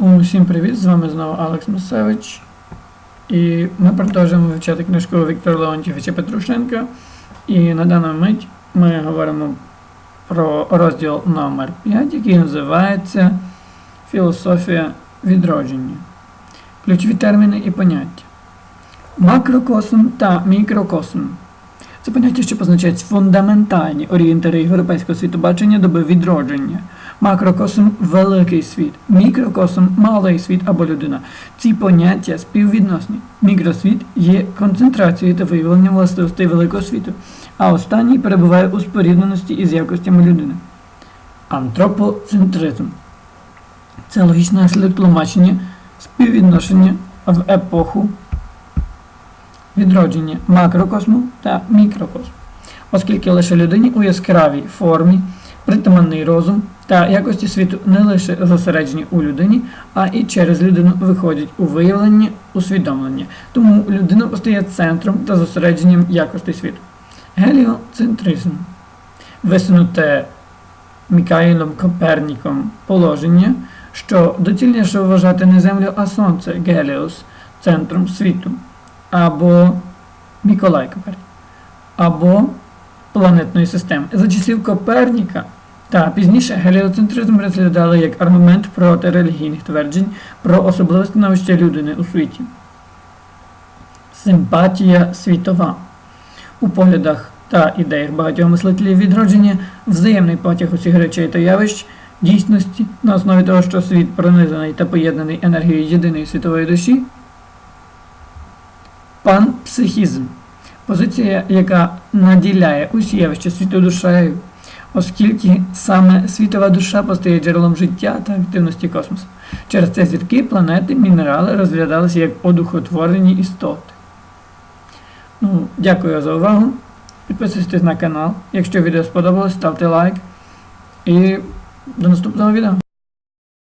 Усім привіт! З вами знову Алекс Масевич. І ми продовжуємо вивчати книжку Віктора Леонтьєвича Петрушенка. І на дану мить ми говоримо про розділ номер 5, який називається Філософія відродження. Ключові терміни і поняття. Макрокосм та мікрокосм. Це поняття, що позначають фундаментальні орієнтири європейського світобачення доби відродження. Макрокосм великий світ, мікрокосм малий світ або людина. Ці поняття співвідносні. Мікросвіт є концентрацією та виявленням властивостей великого світу, а останній перебуває у спорідненості із якостями людини. Антропоцентризм це логічне наслідок тлумачення, співвідношення в епоху відродження макрокосму та мікрокосму, оскільки лише людині у яскравій формі притаманний розум та якості світу не лише зосереджені у людині, а і через людину виходять у виявлення усвідомлення. Тому людина постає центром та зосередженням якості світу. Геліоцентризм висунуте Мікаїлом Коперніком положення, що доцільніше вважати не Землю, а Сонце Геліос центром світу, або Миколай Копернік, або планетної системи. За часів Коперніка та пізніше геліоцентризм розглядали як аргумент проти релігійних тверджень про особливе становище людини у світі. Симпатія світова. У поглядах та ідеях багатьох мислителів відродження взаємний потяг усіх речей та явищ дійсності на основі того, що світ пронизаний та поєднаний енергією єдиної світової душі. Панпсихізм позиція, яка наділяє усі явища світу душею, оскільки саме світова душа постає джерелом життя та активності космосу. Через це зірки, планети, мінерали розглядалися як одухотворені істоти. Ну, дякую за увагу. Підписуйтесь на канал. Якщо відео сподобалось, ставте лайк. І до наступного відео.